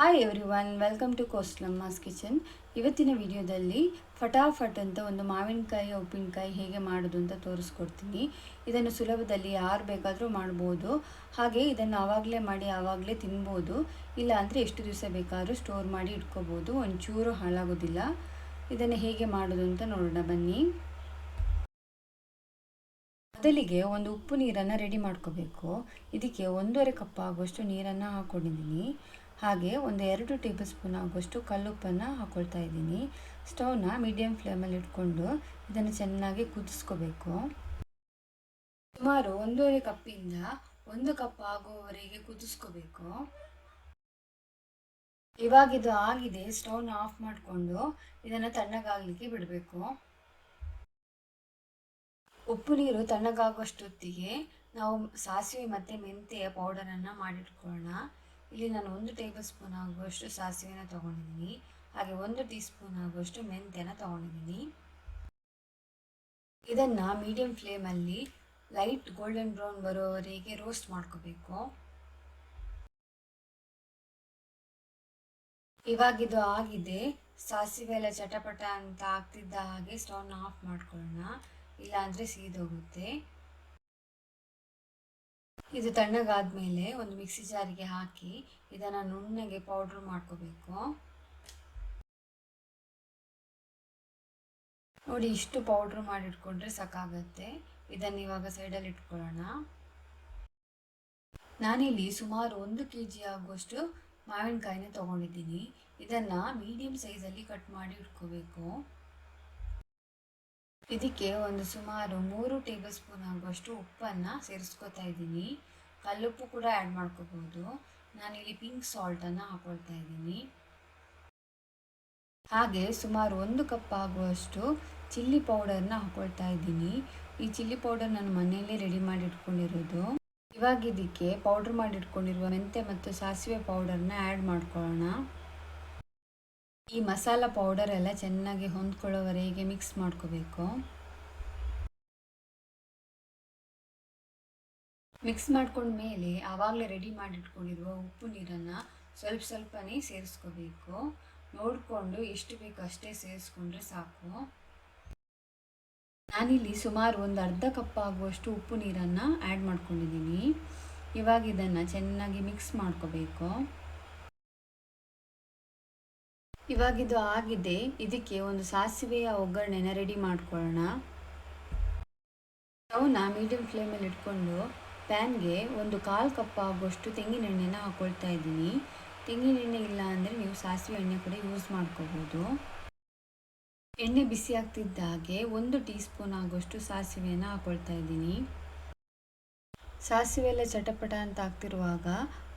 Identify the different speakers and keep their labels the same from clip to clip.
Speaker 1: Hi every welcome to Koslamma's kitchen ಇವತ್ತಿನ ವಿಡಿಯೋದಲ್ಲಿ ಫಟಾಫಟ್ ಅಂತ ಒಂದು ಮಾವಿನಕಾಯಿ, ಉಪ್ಪಿನಕಾಯಿ ಹೇಗೆ ಮಾಡೋದು ಅಂತ ತೋರಿಸ್ಕೊಡ್ತೀನಿ. ಇದನ್ನು ಸುಲಭದಲ್ಲಿ ಯಾರು ಬೇಕಾದರೂ ಮಾಡ್ಬೋದು. ಹಾಗೆ ಇದನ್ನು ಆವಾಗಲೇ ಮಾಡಿ ಆವಾಗಲೇ ತಿನ್ಬೋದು. ಇಲ್ಲ ಅಂದರೆ ಎಷ್ಟು ದಿವಸ ಬೇಕಾದರೂ ಸ್ಟೋರ್ ಮಾಡಿ ಇಟ್ಕೋಬೋದು. ಒಂಚೂರು ಹಾಳಾಗೋದಿಲ್ಲ. ಇದನ್ನು ಹೇಗೆ ಮಾಡೋದು ಅಂತ ನೋಡೋಣ, ಬನ್ನಿ. ಮೊದಲಿಗೆ ಒಂದು ಉಪ್ಪು ನೀರನ್ನು ರೆಡಿ ಮಾಡ್ಕೋಬೇಕು. ಇದಕ್ಕೆ ಒಂದೂವರೆ ಕಪ್ ಆಗುವಷ್ಟು ನೀರನ್ನು ಹಾಕ್ಕೊಂಡಿದ್ದೀನಿ ಹಾಗೆ ಒಂದು ಎರಡು ಟೇಬಲ್ ಸ್ಪೂನ್ ಆಗುವಷ್ಟು ಕಲ್ಲುಪ್ಪನ್ನು ಹಾಕ್ಕೊಳ್ತಾ ಇದ್ದೀನಿ. ಸ್ಟೌವ್ನ ಮೀಡಿಯಂ ಫ್ಲೇಮಲ್ಲಿ ಇಟ್ಕೊಂಡು ಇದನ್ನು ಚೆನ್ನಾಗಿ ಕುದಿಸ್ಕೋಬೇಕು. ಸುಮಾರು ಒಂದೂವರೆ ಕಪ್ಪಿಂದ ಒಂದು ಕಪ್ ಆಗುವವರೆಗೆ ಕುದಿಸ್ಕೋಬೇಕು. ಇವಾಗ ಇದು ಆಗಿದೆ, ಸ್ಟೌವ್ನ ಆಫ್ ಮಾಡಿಕೊಂಡು ಇದನ್ನು ತಣ್ಣಗಾಗಲಿಕ್ಕೆ ಬಿಡಬೇಕು. ಉಪ್ಪು ನೀರು ತಣ್ಣಗಾಗುವಷ್ಟೊತ್ತಿಗೆ ನಾವು ಸಾಸಿವೆ ಮತ್ತು ಮೆಂತೆಯ ಪೌಡರನ್ನು ಮಾಡಿಟ್ಕೊಳ್ಳೋಣ. ಇಲ್ಲಿ ನಾನು ಒಂದು ಟೇಬಲ್ ಸ್ಪೂನ್ ಆಗುವಷ್ಟು ಸಾಸಿವೆನ ತೊಗೊಂಡಿದ್ದೀನಿ. ಹಾಗೆ ಒಂದು ಟೀ ಸ್ಪೂನ್ ಆಗುವಷ್ಟು ಮೆಂತ್ಯನ ತೊಗೊಂಡಿದ್ದೀನಿ. ಇದನ್ನು ಮೀಡಿಯಂ ಫ್ಲೇಮಲ್ಲಿ ಲೈಟ್ ಗೋಲ್ಡನ್ ಬ್ರೌನ್ ಬರೋವರೆಗೆ ರೋಸ್ಟ್ ಮಾಡ್ಕೋಬೇಕು. ಇವಾಗಿದು ಆಗಿದೆ. ಸಾಸಿವೆ ಎಲ್ಲ ಚಟಪಟ ಅಂತ ಆಗ್ತಿದ್ದ ಹಾಗೆ ಸ್ಟವ್ನ ಆಫ್ ಮಾಡ್ಕೊಳ್ಳೋಣ. ಇಲ್ಲಾಂದರೆ ಸೀದೋಗುತ್ತೆ. ಇದು ತಣ್ಣಗಾದ್ಮೇಲೆ ಒಂದು ಮಿಕ್ಸಿ ಜಾರಿಗೆ ಹಾಕಿ ಇದನ್ನು ನುಣ್ಣಗೆ ಪೌಡ್ರ್ ಮಾಡ್ಕೋಬೇಕು. ನೋಡಿ, ಇಷ್ಟು ಪೌಡ್ರ್ ಮಾಡಿಟ್ಕೊಂಡ್ರೆ ಸಾಕಾಗತ್ತೆ. ಇದನ್ನು ಇವಾಗ ಸೈಡಲ್ಲಿ ಇಟ್ಕೊಳ್ಳೋಣ. ನಾನಿಲ್ಲಿ ಸುಮಾರು ಒಂದು ಕೆ ಜಿ ಆಗುವಷ್ಟು ಮಾವಿನಕಾಯಿನ ತೊಗೊಂಡಿದ್ದೀನಿ. ಇದನ್ನು ಮೀಡಿಯಮ್ ಸೈಜಲ್ಲಿ ಕಟ್ ಮಾಡಿ ಇಟ್ಕೋಬೇಕು. ಇದಕ್ಕೆ ಒಂದು ಸುಮಾರು ಮೂರು ಟೇಬಲ್ ಸ್ಪೂನ್ ಆಗುವಷ್ಟು ಉಪ್ಪನ್ನು ಸೇರಿಸ್ಕೊತಾ ಇದ್ದೀನಿ. ಕಲ್ಲುಪ್ಪು ಕೂಡ ಆ್ಯಡ್ ಮಾಡ್ಕೋಬೋದು. ನಾನಿಲ್ಲಿ ಪಿಂಕ್ ಸಾಲ್ಟನ್ನು ಹಾಕೊಳ್ತಾ ಇದ್ದೀನಿ. ಹಾಗೆ ಸುಮಾರು ಒಂದು ಕಪ್ ಆಗುವಷ್ಟು ಚಿಲ್ಲಿ ಪೌಡರ್ನ ಹಾಕೊಳ್ತಾ ಇದ್ದೀನಿ. ಈ ಚಿಲ್ಲಿ ಪೌಡರ್ ನಾನು ಮನೆಯಲ್ಲೇ ರೆಡಿ ಮಾಡಿ ಇಟ್ಕೊಂಡಿರೋದು. ಇವಾಗ ಇದಕ್ಕೆ ಪೌಡ್ರ್ ಮಾಡಿ ಇಟ್ಕೊಂಡಿರುವ ಮೆಂತೆ ಮತ್ತು ಸಾಸಿವೆ ಪೌಡರ್ನ ಆ್ಯಡ್ ಮಾಡ್ಕೊಳ್ಳೋಣ. ಈ ಮಸಾಲ ಪೌಡರ್ ಎಲ್ಲ ಚೆನ್ನಾಗಿ ಹೊಂದ್ಕೊಳ್ಳೋವರೆಗೆ ಮಿಕ್ಸ್ ಮಾಡ್ಕೋಬೇಕು. ಮಿಕ್ಸ್ ಮಾಡ್ಕೊಂಡ ಮೇಲೆ ಆವಾಗಲೇ ರೆಡಿ ಮಾಡಿಟ್ಕೊಂಡಿರುವ ಉಪ್ಪು ನೀರನ್ನು ಸ್ವಲ್ಪ ಸ್ವಲ್ಪನೇ ಸೇರಿಸ್ಕೋಬೇಕು. ನೋಡಿಕೊಂಡು ಎಷ್ಟು ಬೇಕು ಅಷ್ಟೇ ಸೇರಿಸ್ಕೊಂಡ್ರೆ ಸಾಕು. ನಾನಿಲ್ಲಿ ಸುಮಾರು ಒಂದು ಅರ್ಧ ಕಪ್ ಆಗುವಷ್ಟು ಉಪ್ಪು ನೀರನ್ನು ಆ್ಯಡ್ ಮಾಡ್ಕೊಂಡಿದ್ದೀನಿ. ಇವಾಗ ಇದನ್ನು ಚೆನ್ನಾಗಿ ಮಿಕ್ಸ್ ಮಾಡ್ಕೋಬೇಕು. ಇವಾಗಿದು ಆಗಿದೆ. ಇದಕ್ಕೆ ಒಂದು ಸಾಸಿವೆಯ ಒಗ್ಗರಣೆನ ರೆಡಿ ಮಾಡ್ಕೊಳ್ಳೋಣ. ಸ್ಟವ್ನ ಮೀಡಿಯಂ ಫ್ಲೇಮಲ್ಲಿ ಇಟ್ಕೊಂಡು ಪ್ಯಾನ್ಗೆ ಒಂದು ಕಾಲು ಕಪ್ ಆಗುವಷ್ಟು ತೆಂಗಿನೆಣ್ಣೆನ ಹಾಕ್ಕೊಳ್ತಾ ಇದ್ದೀನಿ. ತೆಂಗಿನೆಣ್ಣೆ ಇಲ್ಲ ಅಂದರೆ ನೀವು ಸಾಸಿವೆ ಎಣ್ಣೆ ಕೂಡ ಯೂಸ್ ಮಾಡ್ಕೋಬೋದು. ಎಣ್ಣೆ ಬಿಸಿ ಆಗ್ತಿದ್ದ ಹಾಗೆ ಒಂದು ಟೀ ಸ್ಪೂನ್ ಆಗುವಷ್ಟು ಸಾಸಿವೆಯನ್ನು ಹಾಕ್ಕೊಳ್ತಾ ಇದ್ದೀನಿ. ಸಾಸಿವೆ ಎಲ್ಲ ಚಟಪಟ ಅಂತ ಆಗ್ತಿರುವಾಗ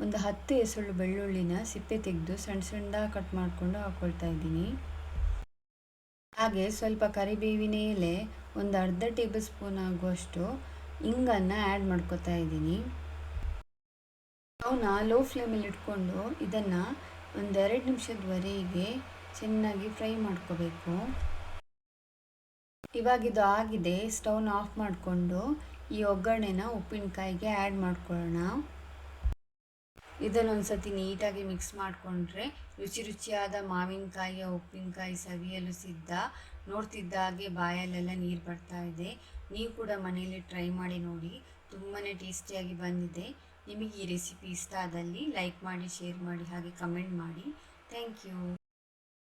Speaker 1: ಒಂದು ಹತ್ತು ಎಸಳು ಬೆಳ್ಳುಳ್ಳಿನ ಸಿಪ್ಪೆ ತೆಗೆದು ಸಣ್ಣ ಸಣ್ಣ ಕಟ್ ಮಾಡಿಕೊಂಡು ಹಾಕ್ಕೊಳ್ತಾ ಇದ್ದೀನಿ. ಹಾಗೆ ಸ್ವಲ್ಪ ಕರಿಬೇವಿನ ಎಲೆ ಒಂದು ಅರ್ಧ ಟೇಬಲ್ ಸ್ಪೂನ್ ಆಗುವಷ್ಟು ಇಂಗನ್ನು ಆ್ಯಡ್ ಮಾಡ್ಕೊತಾ ಇದ್ದೀನಿ. ಅವನ್ನ ಲೋ ಫ್ಲೇಮಲ್ಲಿ ಇಟ್ಕೊಂಡು ಇದನ್ನು ಒಂದೆರಡು ನಿಮಿಷದವರೆಗೆ ಚೆನ್ನಾಗಿ ಫ್ರೈ ಮಾಡ್ಕೋಬೇಕು. ಇವಾಗಿದು ಆಗಿದೆ, ಸ್ಟವ್ನ ಆಫ್ ಮಾಡಿಕೊಂಡು ಈ ಒಗ್ಗರಣೆನ ಉಪ್ಪಿನಕಾಯಿಗೆ ಆ್ಯಡ್ ಮಾಡ್ಕೊಳ್ಳೋಣ. ಇದನ್ನೊಂದು ಸತಿ ನೀಟಾಗಿ ಮಿಕ್ಸ್ ಮಾಡಿಕೊಂಡ್ರೆ ರುಚಿ ರುಚಿಯಾದ ಮಾವಿನಕಾಯಿಯ ಉಪ್ಪಿನಕಾಯಿ ಸವಿಯಲು ಸಿದ್ಧ. ನೋಡ್ತಿದ್ದ ಹಾಗೆ ಬಾಯಲ್ಲೆಲ್ಲ ನೀರು ಬರ್ತಾ ಇದೆ. ನೀವು ಕೂಡ ಮನೆಯಲ್ಲಿ ಟ್ರೈ ಮಾಡಿ ನೋಡಿ. ತುಂಬಾ ಟೇಸ್ಟಿಯಾಗಿ ಬಂದಿದೆ. ನಿಮಗೆ ಈ ರೆಸಿಪಿ ಇಷ್ಟ ಆದಲ್ಲಿ ಲೈಕ್ ಮಾಡಿ ಶೇರ್ ಮಾಡಿ, ಹಾಗೆ ಕಮೆಂಟ್ ಮಾಡಿ. Thank you